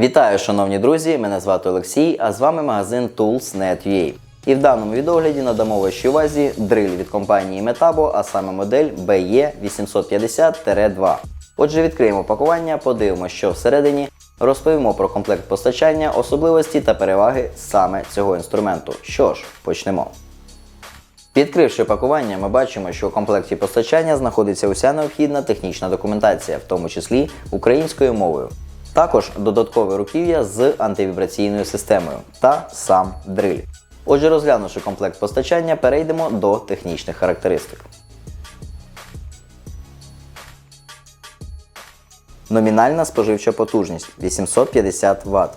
Вітаю, шановні друзі! Мене звати Олексій, а з вами магазин Tools.net.ua. І в даному відогляді надамо вашій увазі дриль від компанії Metabo, а саме модель BE850-2. Отже, відкриємо пакування, подивимося, що всередині, розповімо про комплект постачання, особливості та переваги саме цього інструменту. Що ж, почнемо. Відкривши пакування, ми бачимо, що у комплекті постачання знаходиться уся необхідна технічна документація, в тому числі українською мовою. Також додаткове руків'я з антивібраційною системою та сам дриль. Отже, розглянувши комплект постачання, перейдемо до технічних характеристик. Номінальна споживча потужність 850 Вт.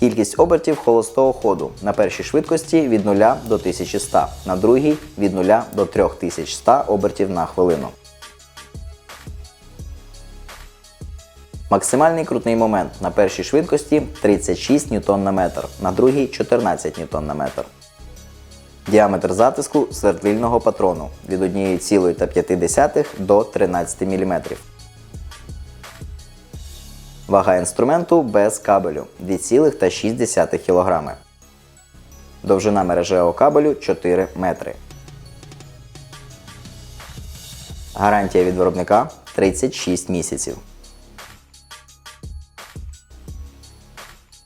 Кількість обертів холостого ходу на першій швидкості від 0 до 1100, на другій від 0 до 3100 обертів на хвилину. Максимальний крутний момент на першій швидкості 36 Нм на метр, на другій 14 Нм на метр. Діаметр затиску свердлильного патрону від 1,5 до 13 мм. Вага інструменту без кабелю 2,6 кг. Довжина мережевого кабелю 4 метри. Гарантія від виробника 36 місяців.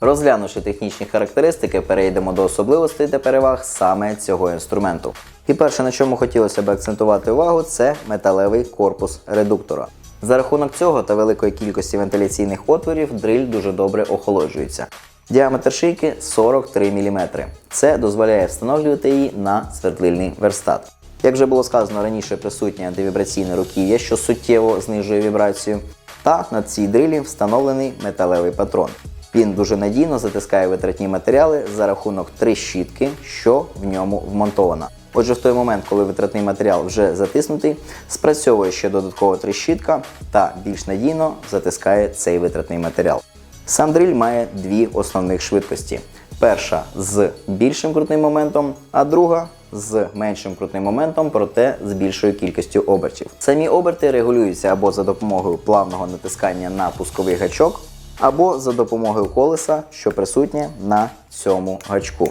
Розглянувши технічні характеристики, перейдемо до особливостей та переваг саме цього інструменту. І перше, на чому хотілося б акцентувати увагу, це металевий корпус редуктора. За рахунок цього та великої кількості вентиляційних отворів дриль дуже добре охолоджується. Діаметр шийки 43 мм. Це дозволяє встановлювати її на свердлильний верстат. Як вже було сказано раніше, присутнє антивібраційне руків'я, що суттєво знижує вібрацію. Та на цій дрилі встановлений металевий патрон. Він дуже надійно затискає витратні матеріали за рахунок трещітки, що в ньому вмонтована. Отже, в той момент, коли витратний матеріал вже затиснутий, спрацьовує ще додаткова трещітка та більш надійно затискає цей витратний матеріал. Сам дриль має дві основних швидкості: перша з більшим крутним моментом, а друга з меншим крутним моментом, проте з більшою кількістю обертів. Самі оберти регулюються або за допомогою плавного натискання на пусковий гачок, або за допомогою колеса, що присутнє на цьому гачку.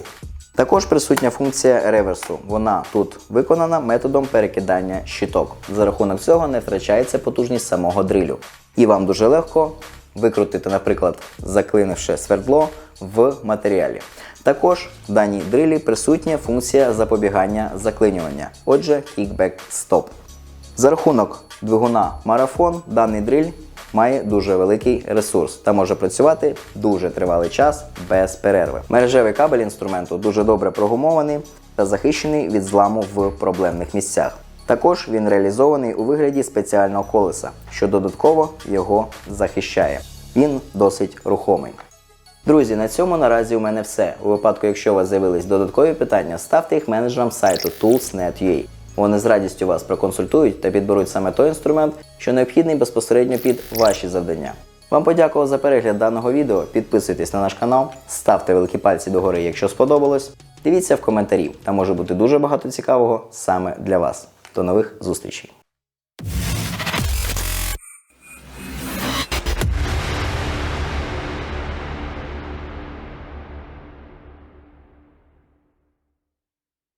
Також присутня функція реверсу. Вона тут виконана методом перекидання щиток. За рахунок цього не втрачається потужність самого дрилю. І вам дуже легко викрутити, наприклад, заклинивши свердло в матеріалі. Також в даній дрилі присутня функція запобігання заклинювання, отже, kickback stop. За рахунок двигуна марафон даний дриль має дуже великий ресурс та може працювати дуже тривалий час без перерви. Мережевий кабель інструменту дуже добре прогумований та захищений від зламу в проблемних місцях. Також він реалізований у вигляді спеціального колеса, що додатково його захищає. Він досить рухомий. Друзі, на цьому наразі у мене все. У випадку, якщо у вас з'явились додаткові питання, ставте їх менеджерам сайту tools.net.ua. Вони з радістю вас проконсультують та підберуть саме той інструмент, що необхідний безпосередньо під ваші завдання. Вам подякував за перегляд даного відео. Підписуйтесь на наш канал, ставте великі пальці догори, якщо сподобалось. Дивіться в коментарі, там може бути дуже багато цікавого саме для вас. До нових зустрічей!